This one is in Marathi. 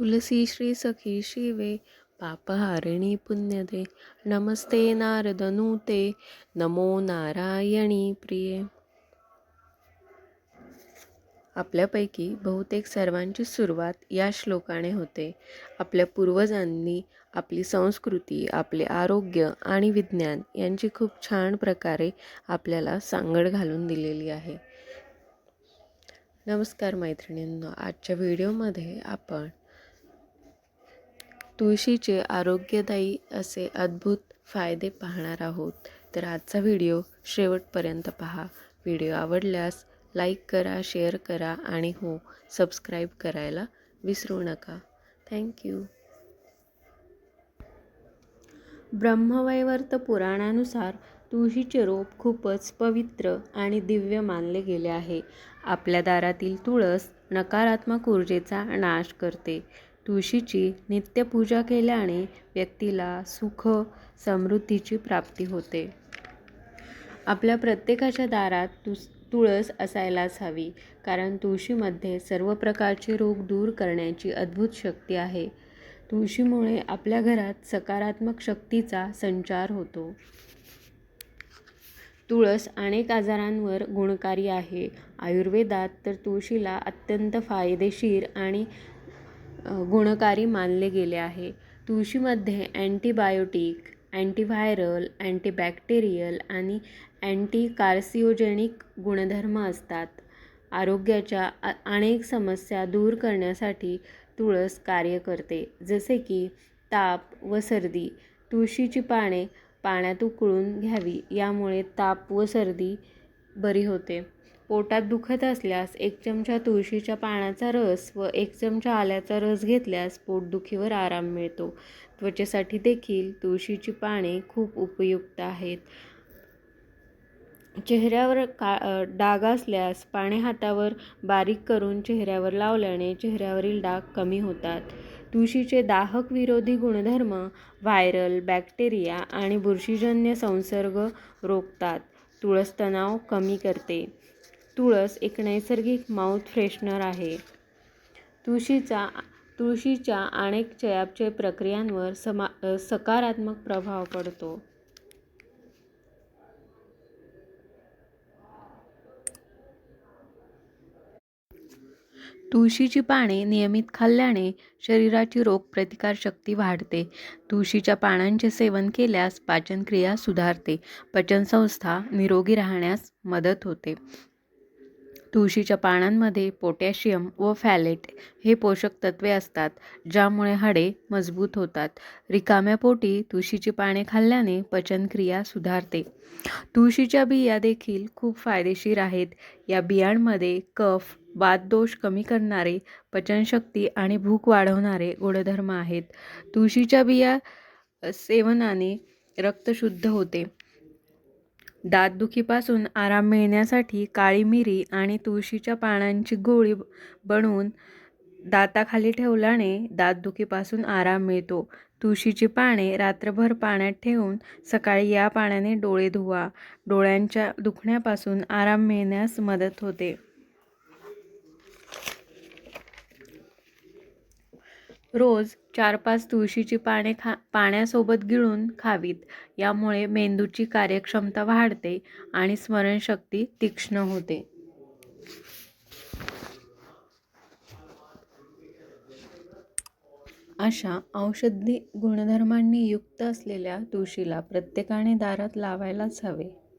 तुलसी श्री सखी शिवे पापहारिणी पुण्यदे नमस्ते नारदनूते नमो नारायणी प्रिये. आपल्यापैकी बहुतेक सर्वांची सुरुवात या श्लोकाने होते. आपल्या पूर्वजांनी आपली संस्कृती आपले आरोग्य आणि विज्ञान यांची खूप छान प्रकारे आपल्याला सांगड घालून दिलेली आहे. नमस्कार मैत्रिणींनो आजच्या व्हिडिओमध्ये आपण तुळशीचे आरोग्यदायी असे अद्भुत फायदे पाहणार आहोत. तर आजचा व्हिडिओ शेवटपर्यंत पहा. व्हिडिओ आवडल्यास लाईक करा शेअर करा आणि हो सबस्क्राईब करायला विसरू नका. थँक्यू ब्रह्मवैवर्त पुराणानुसार तुळशीचे रोप खूपच पवित्र आणि दिव्य मानले गेले आहे. आपल्या दारातील तुळस नकारात्मक ऊर्जेचा नाश करते. तुळशीची नित्यपूजा केल्याने व्यक्तीला सुख समृद्धीची प्राप्ती होते. आपल्या प्रत्येकाच्या दारात तुस तुळस असायलाच हवी कारण तुळशीमध्ये सर्व प्रकारचे रोग दूर करण्याची अद्भुत शक्ती आहे. तुळशीमुळे आपल्या घरात सकारात्मक शक्तीचा संचार होतो. तुळस अनेक आजारांवर गुणकारी आहे. आयुर्वेदात तर तुळशीला अत्यंत फायदेशीर आणि गुणकारी मानले गेले आहे. तुळशीमध्ये अँटीबायोटिक अँटीव्हायरल अँटीबॅक्टेरियल आणि अँटी कार्सिओजेनिक गुणधर्म असतात. आरोग्याच्या अनेक समस्या दूर करण्यासाठी तुळस कार्य करते जसे की ताप व सर्दी. तुळशीची पाने पाण्यात उकळून घ्यावी यामुळे ताप व सर्दी बरी होते. पोटात दुखत असल्यास एक चमचा तुळशीच्या पाण्याचा रस व एक चमचा आल्याचा रस घेतल्यास पोटदुखीवर आराम मिळतो. त्वचेसाठी देखील तुळशीची पाने खूप उपयुक्त आहेत. चेहऱ्यावर का डाग असल्यास पाने हातावर बारीक करून चेहऱ्यावर लावल्याने चेहऱ्यावरील डाग कमी होतात. तुळशीचे दाहक विरोधी गुणधर्म व्हायरल बॅक्टेरिया आणि बुरशीजन्य संसर्ग रोखतात. तुळस तणाव कमी करते. तुळस एक नैसर्गिक माउथ फ्रेशनर आहे. तुळशीचा तुळशीच्या अनेक चयापचय प्रक्रियांवर समा सकारात्मक प्रभाव पडतो. तुळशीची पाने नियमित खाल्ल्याने शरीराची रोगप्रतिकारशक्ती वाढते. तुळशीच्या पानांचे सेवन केल्यास पाचनक्रिया सुधारते. पचनसंस्था निरोगी राहण्यास मदत होते. तुळशीच्या पानांमध्ये पोटॅशियम व फॅलेट हे पोषक तत्वे असतात ज्यामुळे हाडे मजबूत होतात. रिकाम्या पोटी तुळशीची पाने खाल्ल्याने पचनक्रिया सुधारते. तुळशीच्या बिया देखील खूप फायदेशीर आहेत. या बियांमध्ये कफ वातदोष कमी करणारे पचनशक्ती आणि भूक वाढवणारे गुणधर्म आहेत. तुळशीच्या बिया सेवनाने रक्त शुद्ध होते. दातदुखीपासून आराम मिळण्यासाठी काळी मिरी आणि तुळशीच्या पानांची गोळी बनवून दाताखाली ठेवल्याने दातदुखीपासून आराम मिळतो. तुळशीची पाने रात्रभर पाण्यात ठेवून सकाळी या पाण्याने डोळे धुवा. डोळ्यांच्या दुखण्यापासून आराम मिळण्यास मदत होते. रोज चार पाच तुळशीची पाने खा पाण्यासोबत गिळून खावीत. यामुळे मेंदूची कार्यक्षमता वाढते आणि स्मरणशक्ती तीक्ष्ण होते. अशा औषधी गुणधर्मांनी युक्त असलेल्या तुळशीला प्रत्येकाने दारात लावायलाच हवे.